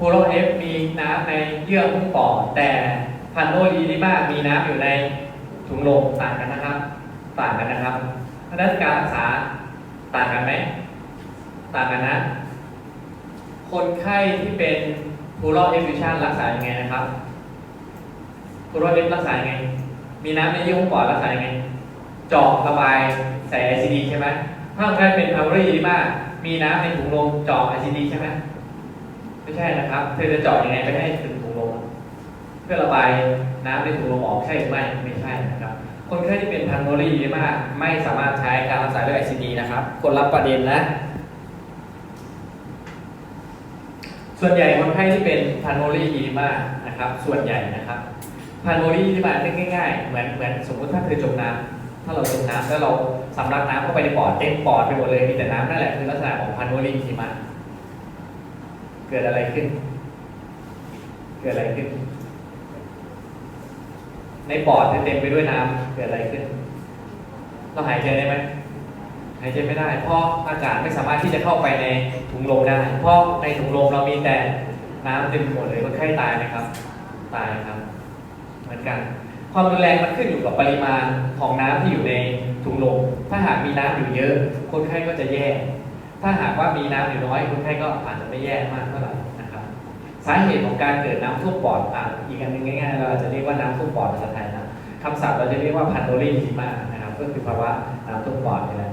โพโลเอฟมีน้ำในเยื่อหุ้มปอดแต่พันโนลีนิมามีน้ำอยู่ในถุงลมต่างกันนะครับต่างกันนะครับเพราะนั้นการรักษาต่างกันไหมต่างกันนะ คนไข้ที่เป็นพูโรเอฟฟิชันรักษายังไงนะครับพูโรเอฟรักษายังไง มีน้ำในเยื่อหุ้มปอดรักษายังไงเจาะระบายใส่ ICD ใช่ไหมถ้าคนไข้เป็นพาวเวอร์ดีมามีน้ำในถุงลมเจาะ ICD ใช่ไหม ไม่ใช่นะครับ เธอจะเจาะยังไงไปให้ถึงถุงลมเพื่อระบายน้ำในถุงลมออกใช่หรือไม่ไม่ใช่นะครับ คนไข้ที่เป็นพันโนรีดีมากไม่สามารถใช้การรักษาด้วย ICD นะครับ คนรับประเด็นนะส่วนใหญ่คนไข้ที่เป็นพันโนรีดีมากนะครับ ส่วนใหญ่นะครับพันโนรีดีมากนึกง่ายๆ เหมือนเหมือนสมมติถ้าเธอจมน้ำถ้าเราจมน้ำแล้วเราสำลักน้ำเข้าไปในปอดเต็มปอดไปหมดเลยมีแต่น้ำนั่นแหละคือลักษณะของพันโนรีดีมาก เกิดอะไรขึ้น เกิดอะไรขึ้น ในปอดเต็มไปด้วยน้ำเกิดอะไรขึ้น เราหายใจได้ไหมหายใจไม่ได้ เพราะอากาศไม่สามารถที่จะเข้าไปในถุงลมได้ เพราะในถุงลมเรามีแต่น้ำเต็มหมดเลยคนไข้ตายไหมครับ ตายครับ เหมือนกัน ความรุนแรงมันขึ้นอยู่กับปริมาณของน้ำที่อยู่ในถุงลม ถ้าหากมีน้ำอยู่เยอะ คนไข้ก็จะแย่ ถ้าหากว่ามีน้ำอยู่น้อยคนไข้ก็อาจจะไม่แย่มากเท่าไหร่นะครับ สาเหตุของการเกิดน้ำท่วมปอดอะอีกอันหนึงง่ายๆเราอาจจะเรียกว่าน้ำท่วมปอดภาษาไทยนะคำศัพท์เราจะเรียกว่าพันโดรีทีมานะครับ ก็คือภาวะน้ำท่วมปอดนี่แหละ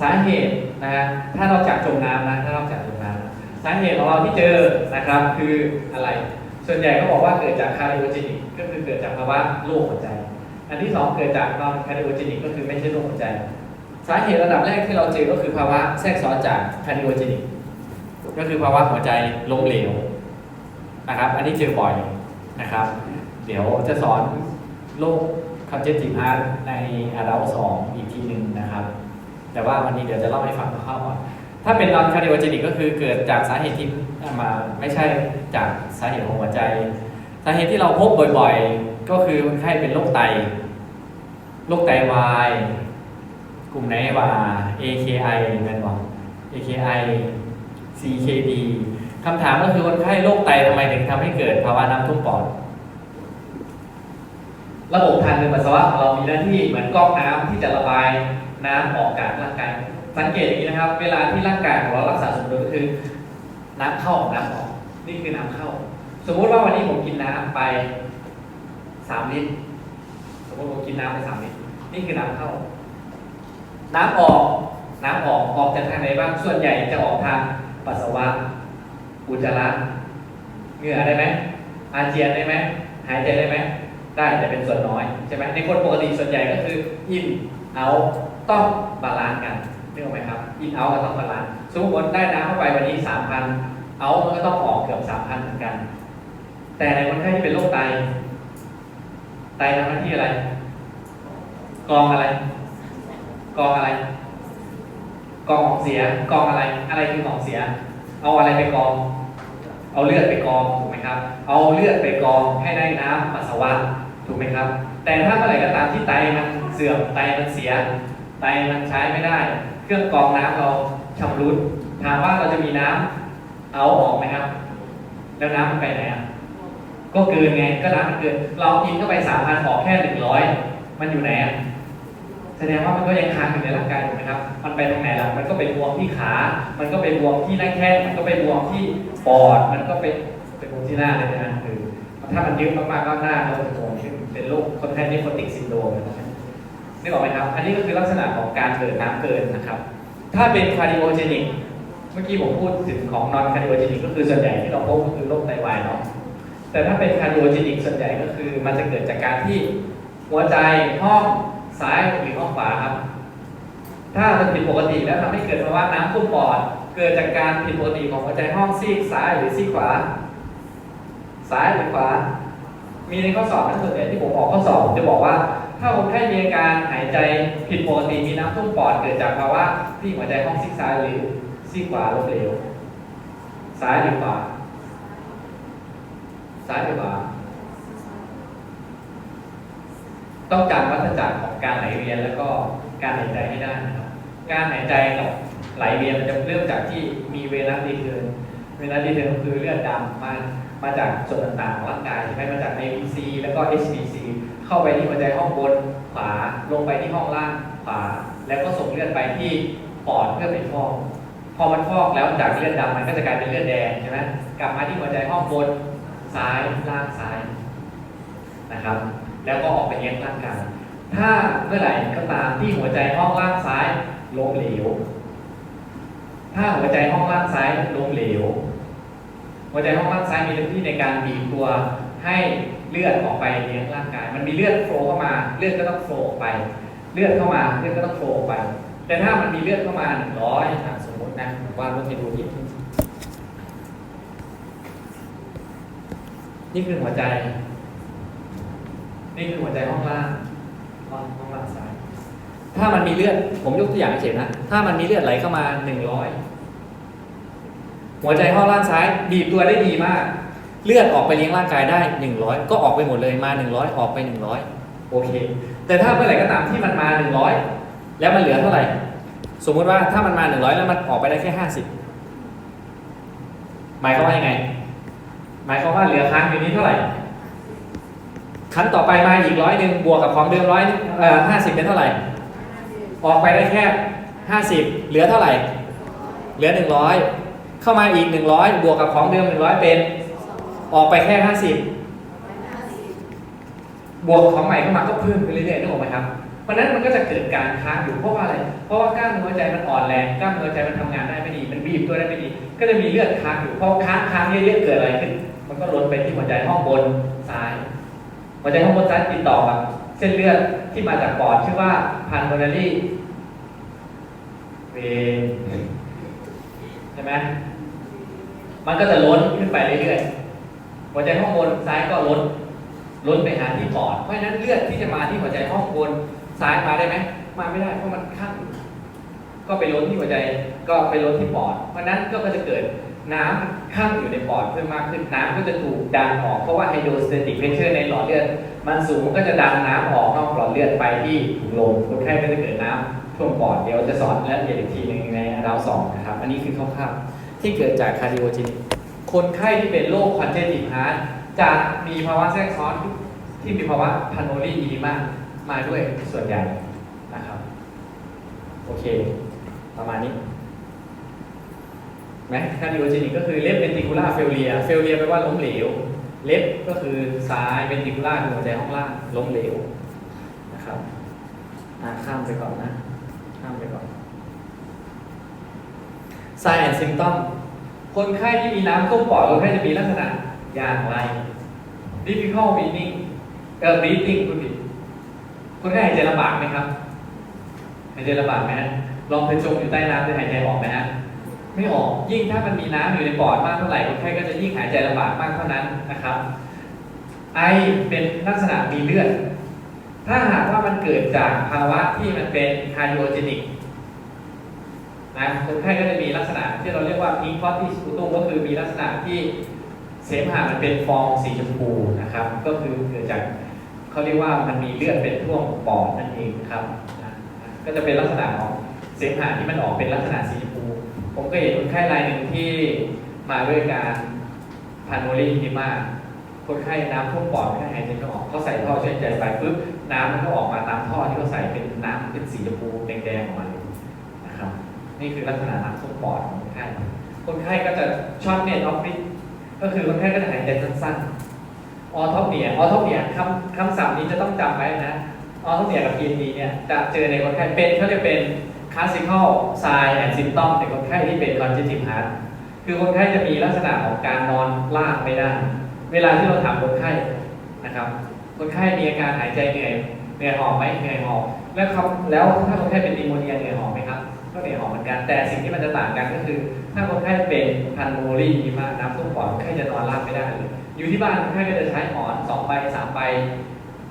สาเหตุนะฮะถ้าเราจากจมน้ำนะถ้าเราจากจมน้ำสาเหตุของเราที่เจอนะครับคืออะไร ส่วนใหญ่ก็บอกว่าเกิดจากคาร์ดิโอจินิกก็คือเกิดจากภาวะโรคหัวใจ อันที่สองเกิดจากนอนคาร์ดิโอจินิกก็คือไม่ใช่โรคหัวใจ สาเหตุระดับแรกที่เราเจอก็คือภาวะแทรกซ้อนจากคาร์ดิโอจินิกก็คือภาวะหัวใจล้มเหลวนะครับ อันนี้เจอบ่อยนะครับ เดี๋ยวจะสอนโรค congestive heart ใน adult 2อีกทีหนึ่งนะครับ แต่ว่าวันนี้เดี๋ยวจะเล่าให้ฟังคร่าวๆก่อน ถ้าเป็น non cardiogenic ก็คือเกิดจากสาเหตุที่มาไม่ใช่จากสาเหตุของหัวใจ สาเหตุที่เราพบบ่อยๆ ก็คือคนไข้เป็นโรคไต โรคไตวาย ลุ่มไหนว่า AKI แม่นบอก AKI CKD คำถามก็คือคนไข้โรคไตทำไมถึงทำให้เกิดภาวะน้ำท่วมปอด ระบบทางเดินปัสสาวะของเรามีหน้าที่เหมือนก๊อกน้ำที่จะระบายน้ำออกจากร่างกาย สังเกตอย่างนี้นะครับ เวลาที่ร่างกายของเรารักษาสมดุลก็คือ น้ำเข้าน้ำออก นี่คือน้ำเข้า สมมติว่าวันนี้ผมกินน้ำไปสามลิตร สมมติผมกินน้ำไปสามลิตร นี่คือน้ำเข้า น้ำออก น้ำออกออกจากทางไหนบ้าง ส่วนใหญ่จะออกทางปัสสาวะ อุจจาระ เหงื่อได้ไหม อาเจียนได้ไหม หายใจได้ไหม ได้แต่เป็นส่วนน้อยใช่ไหมในคนปกติส่วนใหญ่ก็คืออินเอาต้องบาลานซ์กันนึกออกไหมครับ อินเอาก็ต้องบาลานซ์สมมติคนได้น้ำเข้าไปวันนี้สามพันเอามันก็ต้องออกเกือบสามพันเหมือนกัน แต่ในคนไข้ที่เป็นโรคไต ไตทำหน้าที่อะไร กรองอะไร กองอะไร กองของเสีย กองอะไร อะไรคือของเสีย เอาอะไรไปกอง เอาเลือดไปกองถูกไหมครับ เอาเลือดไปกองให้ได้น้ำปัสสาวะถูกไหมครับ แต่ถ้าเมื่อไหร่ก็ตามที่ไตมันเสื่อมไตมันเสีย ไตมันใช้ไม่ได้ เครื่องกองน้ำเราชำรุดถามว่าเราจะมีน้ำเอาออกไหมครับ แล้วน้ำมันไปไหนอะก็เกินไงก็น้ำมันเกิน เรากินเข้าไปสามพันออกแค่หนึ่งร้อยมันอยู่ไหนอะ แสดงว่ามันก็ยังค้างอยู่ในร่างกายถูกไหมครับ มันไปตรงไหนล่ะ มันก็ไปบวมที่ขา มันก็ไปบวมที่หน้าแข้ง มันก็ไปบวมที่ปอด มันก็ไปไปบวมที่หน้าเลยนะคือถ้ามันยอะมากๆก็หน้าเราจะบวมขึ้นเป็นโรคคนไข้นิโคติกซินโดรมนะครับนึกออกไหมครับ อันนี้ก็คือลักษณะของการเกิดน้ำเกินนะครับ ถ้าเป็นคาร์ดิโอเจนิก เมื่อกี้ผมพูดถึงของนอนคาร์ดิโอเจนิกก็คือส่วนใหญ่ที่เราพบก็คือโรคไตวายเนาะ แต่ถ้าเป็นคาร์ดิโอเจนิกส่วนใหญ่ก็คือ มันจะเกิดจากการที่หัวใจห้อง ซ้ายหรือห้องขวาครับ ถ้ามันผิดปกติแล้วทำให้เกิดภาวะน้ำท่วมปอด เกิดจากการผิดปกติของหัวใจห้องซีกซ้ายหรือซีกขวา ซ้ายหรือขวา มีในข้อสอบนะส่วนใหญ่ที่ผมออกข้อสอบผมจะบอกว่า ถ้าคนไข้มีอาการหายใจผิดปกติมีน้ำท่วมปอด เกิดจากภาวะที่หัวใจห้องซีกซ้ายหรือซีกขวาล้มเหลวซ้ายหรือขวาซ้ายหรือขวา ต้องจำวัฏจักรของการไหลเวียนแล้วก็การหายใจให้ได้นะครับการหายใจกับไหลเวียนมันจะเริ่มจากที่มีเวลาดีเกินเวลาดีเทลคือเลือดดำมามาจากส่วนต่างๆของร่างกายใช่ไหมมาจาก ABC แล้วก็ HBC เข้าไปที่หัวใจห้องบนขวาลงไปที่ห้องล่างขวาแล้วก็ส่งเลือดไปที่ปอดเพื่อไปฟอกพอมันฟอกแล้วจากเลือดดำมันก็จะกลายเป็นเลือดแดงใช่ไหมกลับมาที่หัวใจห้องบนซ้ายล่างซ้ายนะครับ แล้วก็ออกไปเลี้ยงร่างกายถ้าเมื่อไหร่ก็ตามที่หัวใจห้องล่างซ้ายล้มเหลว ถ้าหัวใจห้องล่างซ้ายล้มเหลว หัวใจห้องล่างซ้ายมีหน้าที่ในการบีบตัวให้เลือดออกไปเลี้ยงร่างกาย มันมีเลือดโฟลเข้ามา เลือดก็ต้องโฟลออกไป เลือดเข้ามาเลือดก็ต้องโฟลออกไป แต่ถ้ามันมีเลือดเข้ามาหนึ่งร้อยสมมตินะว่ารถให้ดูผิดนี่คือหัวใจ นี่คือหัวใจห้องล่างห้องห้องล่างซ้าย ถ้ามันมีเลือด ผมยกตัวอย่างเฉยนะ ถ้ามันมีเลือดไหลเข้ามาหนึ่งร้อยหัวใจห้องล่างซ้าย บีบตัวได้ดีมาก เลือดออกไปเลี้ยงร่างกายได้หนึ่งร้อยก็ออกไปหมดเลยมาหนึ่งร้อยออกไปหนึ่งร้อยโอเค แต่ถ้าเมื่อไหร่ก็ตามที่มันมาหนึ่งร้อยแล้วมันเหลือเท่าไหร่ สมมุติว่าถ้ามันมาหนึ่งร้อยแล้วมันออกไปได้แค่ห้าสิบหมายความว่ายังไง หมายความว่าเหลือค้างอยู่นี้เท่าไหร่ ครั้งต่อไปมาอีกร้อยหนึ่งบวกกับของเดิมร้อยห้าสิบเป็นเท่าไหร่ ออกไปได้แค่ห้าสิบเหลือเท่าไหร่ เหลือหนึ่งร้อยเข้ามาอีกหนึ่งร้อยบวกกับของเดิมหนึ่งร้อยเป็น ออกไปแค่ห้าสิบบวกของใหม่เข้ามาก็เพิ่มไปเรื่อยๆนึกออกไหมครับเพราะนั้นมันก็จะเกิดการค้างอยู่เพราะว่าอะไร เพราะว่ากล้ามเนื้อใจมันอ่อนแรงกล้ามเนื้อใจมันทำงานได้ไม่ดี มันบีบตัวได้ไม่ดี ก็จะมีเลือดค้างอยู่พอค้างค้างเยอะๆเกิดอะไรขึ้น มันก็ล้นไปที่หัวใจห้องบนซ้าย หัวใจห้องบนซ้ายติดต่อกับเส้นเลือดที่มาจากปอดชื่อว่า pulmonary vein ใช่ไหมมันก็จะล้นขึ้นไปเรื่อยๆ หัวใจห้องบนซ้ายก็ล้น ล้นไปหาที่ปอด เพราะฉะนั้นเลือดที่จะมาที่หัวใจห้องบนซ้ายมาได้ไหม มาไม่ได้เพราะมันข้างก็ไปล้นที่หัวใจก็ไปล้นที่ปอด เพราะนั้นก็จะเกิด น้ำข้างอยู่ในปอดเพิ่มมากขึ้นน้ำก็จะถูกดันออกเพราะว่าไฮโดรสเตติกเพรสเชอร์ในหลอดเลือดมันสูงก็จะดันน้ำออกนอกหลอดเลือดไปที่ถุงลมคนไข้ก็จะเกิดน้ำท่วมปอดเดี๋ยวจะสอนและเอียดอีกทีหนึ่งในดาวสองนะครับ อันนี้คือคร่าวๆที่เกิดจากคาร์ดิโอจินิกคนไข้ที่เป็นโรคคอนเจนิฮาร์ดจะมีภาวะแทรกซ้อนที่มีภาวะพานโนลีดีมากมาด้วยส่วนใหญ่นะครับ โอเค ประมาณนี้ ไหมคาร์ดิโอเจนิกก็คือเล็บเวนติคูล่าเฟลเลียเฟลเลียแปลว่าล้มเหลวเล็บก็คือซ้ายเวนติคูล่าคือหัวใจห้องล่างล้มเหลวนะครับอ่าข้ามไปก่อนนะ ข้ามไปก่อน sign and symptom คนไข้ที่มีน้ำท่วมปอดคนไข้จะมีลักษณะอย่างไร difficult breathing เอ่อ breathing คุณผิดคนไข้หายใจลำบากไหมครับ หายใจลำบากไหมลองไปจมอยู่ใต้น้ำจะหายใจออกไหมฮะ ไม่ออกยิ่งถ้ามันมีน้ำอยู่ในปอดมากเท่าไหร่คนไข้ก็จะยิ่งหายใจลำบากมากเท่านั้นนะครับ ไอเป็นลักษณะมีเลือด ถ้าหากว่ามันเกิดจากภาวะที่มันเป็นคาร์ดิโอเจนิกนะคนไข้ก็จะมีลักษณะที่เราเรียกว่า pink potty sputum ก็คือมีลักษณะที่เสมหะมันเป็นฟองสีชมพูนะครับ ก็คือเกิดจากเขาเรียกว่ามันมีเลือดเป็นท่วมปอดนั่นเองครับนะก็จะเป็นลักษณะของเสมหะที่มันออกเป็นลักษณะสีช ผมก็เห็นคนไข้รายหนึ่งที่มาด้วยการพานโมลีดีมากคนไข้น้ำท่วมปอดไม่ได้หายใจไม่ออกเขาใส่ท่อช่วยหายใจไปปุ๊บน้ำมันก็ออกมาตามท่อที่เขาใส่เป็นน้ำเป็นสีชมพูแดงๆออกมาเลยนะครับนี่คือลักษณะน้ำท่วมปอดของคนไข้คนไข้ก็จะช็อตเน็ตออฟฟิศก็คือคนไข้ก็จะหายใจสั้นๆออทอปเนียออทอปเนียคำคำศัพท์นี้จะต้องจำไว้นะออทอปเนียกับ PND เนี่ยจะเจอในคนไข้เป็นเขาจะเป็น classical sign and symptom ในคนไข้ที่เป็น congestive heart คือคนไข้จะมีลักษณะของการนอนลากไม่ได้ เวลาที่เราถามคนไข้นะครับ คนไข้มีอาการหายใจเหนื่อยเหนื่อยหอบไหมเหนื่อยหอบแล้วครับแล้วถ้าคนไข้เป็นนิโมเนียเหนื่อยหอบไหมครับก็เหนื่อยหอบเหมือนกันแต่สิ่งที่มันจะต่างกันก็คือ ถ้าคนไข้เป็นพันโมลีมีมากน้ำท่วมปอดคนไข้จะนอนราบไม่ได้เลยอยู่ที่บ้านคนไข้ก็จะใช้หมอนสองใบสามใบ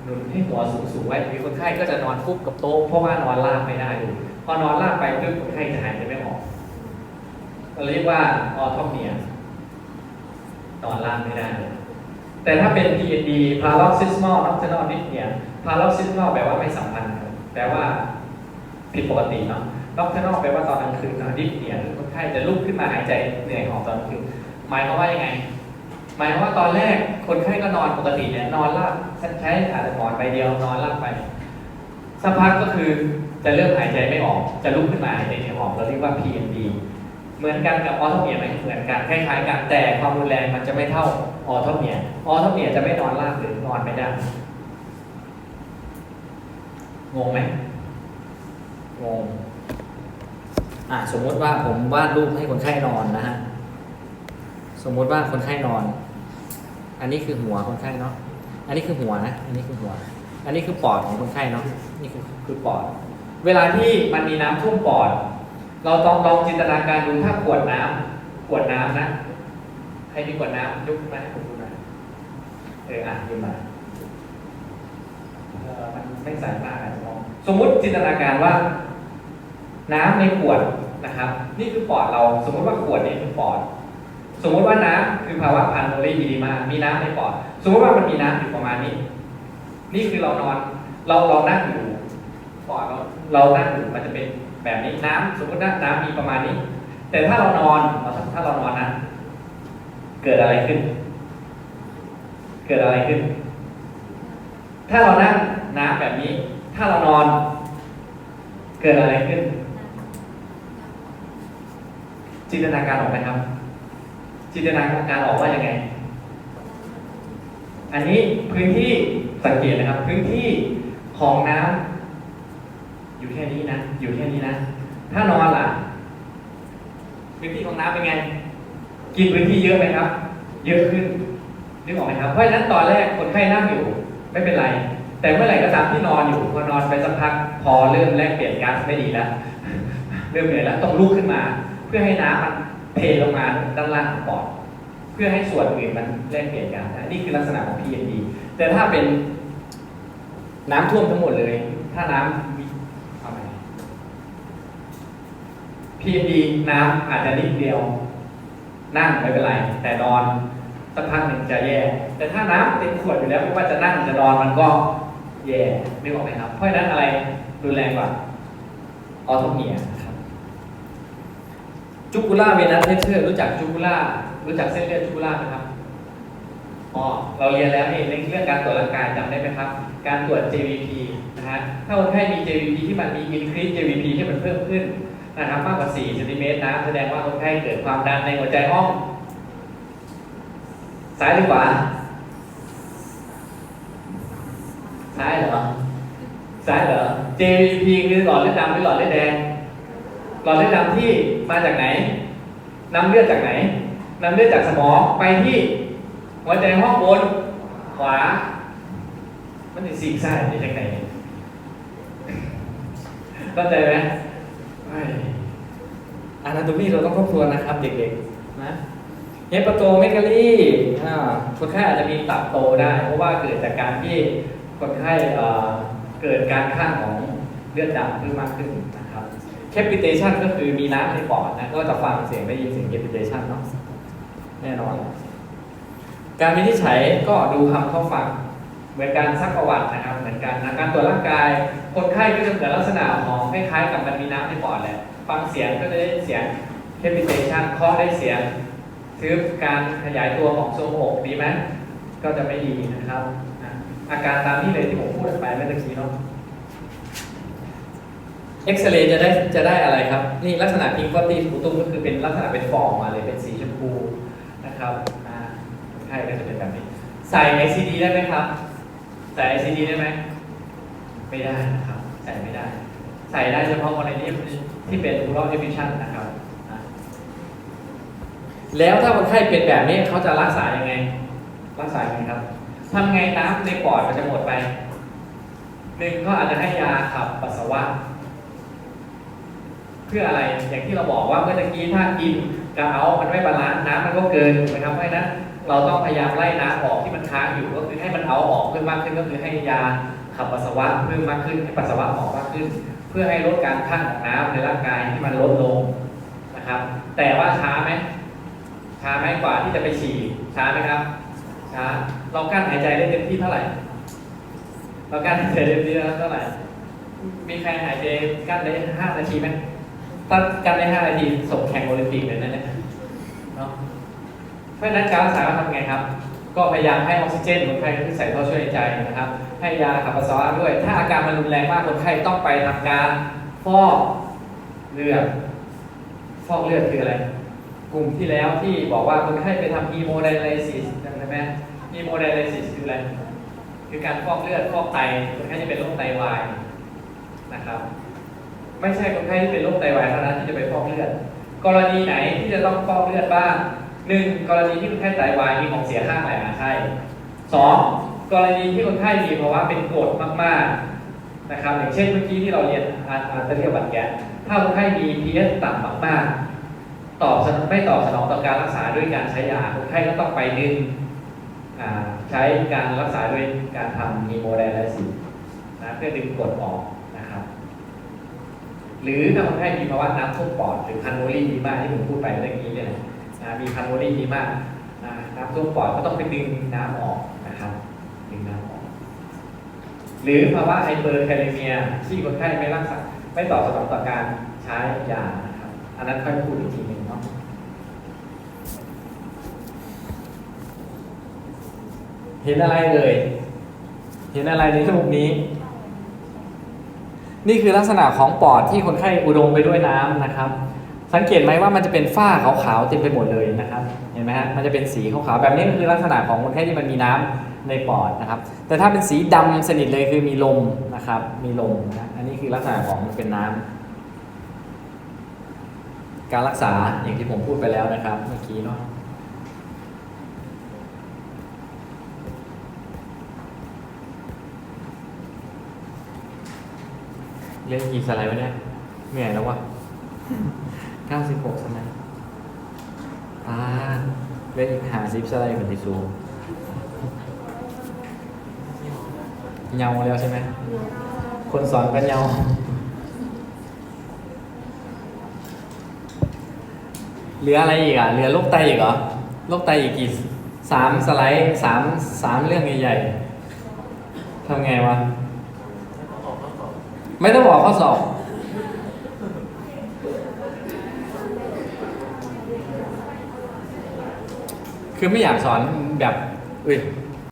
หนุนให้หัวสูงๆไว้มีคนไข้ก็จะนอนฟุบกับโต๊ะเพราะว่านอนราบไม่ได้อยู่ พอนอนราบไปปุ๊บคนไข้จะหายใจไม่ออกเราเรียกว่าออทอมเนียนอนราบไม่ได้เลยแต่ถ้าเป็น PND paroxysmal nocturnal dyspnea paroxysmal แปลว่าไม่สัมพันธ์แปลว่าผิดปกติเนาะ nocturnal แปลว่าตอนกลางคืนนะ dyspnea คือคนไข้จะลุกขึ้นมาหายใจเหนื่อยหอบตอนกลางคืนหมายความว่ายังไง หมายความว่าตอนแรกคนไข้ก็นอนปกติเนี่ยนอนราบใช้อาจจะหมอนใบเดียวนอนราบไปสักพักก็คือ จะเริ่มหายใจไม่ออก จะลุกขึ้นมาหายใจไม่ออกเราเรียกว่า PND เหมือนกันกับออโทเมียไหมเหมือนกันคล้ายๆกันแต่ความรุนแรงมันจะไม่เท่าออโทเมียออโทเมียจะไม่นอนราบหรือนอนไม่ได้งงไหมงงอ่าสมมติว่าผมวาดรูปให้คนไข้นอนนะฮะสมมติว่าคนไข้นอน อันนี้คือหัวคนไข้เนาะอันนี้คือหัวนะอันนี้คือหัว อันนี้คือปอดของคนไข้เนาะนี่คือคือปอด เวลาที่มันมีน้ำท่วมปอด เราต้องลองจินตนาการดูถ้าขวดน้ำขวดน้ำนะ ใครมีขวดน้ำยกขึ้นมาให้ผมดูหน่อยเอออะยืมมามันไม่ใสมากอาจจะมองสมมุติจินตนาการว่า น้ำในขวดนะครับ นี่คือปอดเรา สมมุติว่าขวดนี้คือปอด สมมติว่าน้ำคือภาวะพันโมลีดีมามีน้ำในปอด สมมติว่ามันมีน้ำอยู่ประมาณนี้ นี่คือเรานอน เราเรานั่งอยู่ ปอดเราเรานั่งอยู่มันจะเป็นแบบนี้น้ำสมมติว่าน้ำมีประมาณนี้ แต่ถ้าเรานอนถ้าเรานอนนะเกิดอะไรขึ้น เกิดอะไรขึ้น ถ้าเรานั่งน้ำแบบนี้ ถ้าเรานอน เกิดอะไรขึ้น จินตนาการออกไหมครับ จินตนาการออกว่ายังไงอันนี้พื้นที่สังเกตนะครับ พื้นที่ของน้ำ อยู่แค่นี้นะ อยู่แค่นี้นะ ถ้านอนล่ะพื้นที่ของน้ำเป็นไง กินพื้นที่เยอะไหมครับ เยอะขึ้นนึกออกไหมครับ เพราะฉะนั้นตอนแรกคนไข้นั่งอยู่ไม่เป็นไร แต่เมื่อไหร่ก็ตามที่นอนอยู่พอนอนไปสักพักพอเริ่มแลกเปลี่ยนก๊าซไม่ดีแล้วเริ่มเหนื่อยแล้วต้องลุกขึ้นมา เพื่อให้น้ำมันเทลงมาด้านล่างของปอดเพื่อให้ส่วนอื่นมันแลกเปลี่ยนกันนะนี่คือลักษณะของ PND แต่ถ้าเป็นน้ำท่วมทั้งหมดเลย ถ้าน้ำมีเอาไหม PND น้ำอาจจะนิดเดียว นั่งไม่เป็นไร แต่นอนสักพักหนึ่งจะแย่ แต่ถ้าน้ำเต็มขวดอยู่แล้วไม่ว่าจะนั่งจะนอนมันก็แย่นึกออกไหมครับ เพราะฉะนั้นอะไรรุนแรงกว่าออโทเมียครับจูกูล่าเวนัสเทเชอร์รู้จักจูกูล่ารู้จักเส้นเลือดจูกูล่าไหมครับอ๋อเราเรียนแล้วนี่ในเรื่องการตรวจร่างกายจำได้ไหมครับ การตรวจ JVP นะฮะถ้าคนไข้มี JVP ที่มันมี increase JVP ที่มันเพิ่มขึ้น นะครับมากกว่า4เซนติเมตรนะ แสดงว่าคนไข้เกิดความดันในหัวใจห้อง ซ้ายหรือขวา ซ้ายเหรอ ซ้ายเหรอ JVP คือหลอดเลือดดำหรือหลอดเลือดแดง หลอดเลือดดำที่มาจากไหนนำเลือดจากไหนนำเลือดจากสมองไปที่หัวใจห้องบน ขวา มันจะซีกซ้ายไปจากไหนเข้าใจไหม เฮ้ยอานาโตมีเราต้องทบทวนนะครับ เด็กๆนะเฮปโตเมกาลีอ่าคนไข้อาจจะมีตับโตได้ เพราะว่าเกิดจากการที่คนไข้เกิดการข้างของเลือดดำเพิ่มมากขึ้นนะครับ capitation ก็คือมีน้ำในปอดนะก็จะฟังเสียงได้ยินเสียง capitation เนาะแน่นอน การวินิจฉัยก็ดูคำเข้าฟัง เหมือนการซักประวัตินะครับ เหมือนกันนะการตรวจร่างกาย คนไข้ก็จะเกิดลักษณะของคล้ายๆกับมันมีน้ำในปอดแหละฟังเสียงก็จะได้เสียง capitation เคาะได้เสียงทึบการขยายตัวของทรวงอกดีไหมก็จะไม่ดีนะครับ อาการตามที่เลยที่ผมพูดไปเมื่อตะกี้เนาะเอ็กซเรย์จะได้จะได้อะไรครับ นี่ลักษณะพิงฟอตตี้สปูตุ้มก็คือเป็นลักษณะเป็นฟองมาเลยเป็นสีชมพูนะครับคนไข้ก็จะเป็นแบบนี้ ใส่ ICD ได้ไหมครับ ใส่ ICD ได้ไหม ไม่ได้นะครับ ใส่ไม่ได้ ใส่ได้เฉพาะกรณีที่เป็น oral deficient นะครับ แล้วถ้าคนไข้เป็นแบบนี้เขาจะรักษายังไง รักษายังไงครับทำไงน้ำในปอดมันจะหมดไปหนึ่งก็อาจจะให้ยาขับปัสสาวะ เพื่ออะไรอย่างที่เราบอกว่าเมื่อตะกี้ถ้ากินกระเอามันไม่บาลานซ์น้ำมันก็เกินถูกไหมครับเพราะฉะนั้นเราต้องพยายามไล่น้ำออกที่มันค้างอยู่ก็คือให้มันเอาออกเพิ่มมากขึ้นก็คือให้ยา ขับปัสสาวะเพิ่มมากขึ้นให้ปัสสาวะออกมากขึ้น เพื่อให้ลดการข้างของน้ำในร่างกายที่มันลดลงนะครับ แต่ว่าช้าไหมช้าไหมกว่าที่จะไปฉี่ช้าไหมครับ ช้าเรากั้นหายใจได้เต็มที่เท่าไหร่ เรากั้นหายใจได้เต็มที่เท่าไหร่ มีใครหายใจกั้นได้ห้านาทีไหมถ้ากั้นได้ห้านาทีส่งแข่งโอลิมปิกเลยนะเนี่ยเนาะเพราะฉะนั้นการรักษาทำไงครับ ก็พยายามให้ออกซิเจนคนไข้ที่ใส่ท่อช่วยหายใจนะครับ ให้ยาขับปัสสาวะด้วย ถ้าอาการมันรุนแรงมากคนไข้ต้องไปทำการฟอกเลือดฟอกเลือดคืออะไร กลุ่มที่แล้วที่บอกว่าคนไข้ไปทำฮีโมไดไลซิสจำได้ไหมฮีโมไดไลซิสคืออะไร คือการฟอกเลือดฟอกไตคนไข้จะเป็นโรคไตวายนะครับ ไม่ใช่คนไข้ที่เป็นโรคไตวายเท่านั้นที่จะไปฟอกเลือด กรณีไหนที่จะต้องฟอกเลือดบ้าง หนึ่งกรณีที่คนไข้ไตวายมีของเสียข้างไหนอาใช่สองกรณีที่คนไข้มีภาวะเป็นกรดมากๆนะครับอย่างเช่นเมื่อกี้ที่เราเรียนอาอาตเรียบัตแกสถ้าคนไข้มี pH ต่ำมากๆ ตอบสนองไม่ตอบสนองต่อการรักษาด้วยการใช้ยาคนไข้ก็ต้องไปดึงใช้การรักษาด้วยการทำฮีโมไดไลซิสนะเพื่อดึงกรดออกนะครับ หรือถ้าคนไข้มีภาวะน้ำท่วมปอดหรือพันโวลีดีมากที่ผมพูดไปเมื่อกี้เนี่ย นะมีพันโวลีดีมากนะน้ำท่วมปอดก็ต้องไปดึงน้ำออกนะครับดึงน้ำออก หรือภาวะไฮเปอร์แคลเมียที่คนไข้ไม่รักษาไม่ตอบสนองต่อการใช้ยานะครับอันนั้นค่อยพูดอีกทีหนึ่งเนาะเห็นอะไรเลย เห็นอะไรในรูปนี้ นี่คือลักษณะของปอดที่คนไข้อุดมไปด้วยน้ำนะครับ สังเกตไหมว่ามันจะเป็นฝ้าขาวๆเต็มไปหมดเลยนะครับ เห็นไหมฮะ มันจะเป็นสีขาวๆแบบนี้คือลักษณะของคนไข้ที่มันมีน้ำในปอดนะครับ แต่ถ้าเป็นสีดำสนิทเลยคือมีลมนะครับ มีลมนะ อันนี้คือลักษณะของมันเป็นน้ำการรักษาอย่างที่ผมพูดไปแล้วนะครับ เมื่อกี้เนาะเล่นกี่สไลด์วะเนี่ยเหนื่อยแล้ววะ 96สไลด์อ่าเล่นอีกหาซิปสไลด์เหมือนที่ซูเงาแล้วใช่ไหม คนสอนก็เงาเหลืออะไรอีกอะ เหลือโรคไตอีกเหรอโรคไตอีกกี่สามสไลด์สามสามเรื่องใหญ่ๆทำไงวะ ไม่ต้องบอกข้อสอบ คือไม่อยากสอนแบบอุ้ย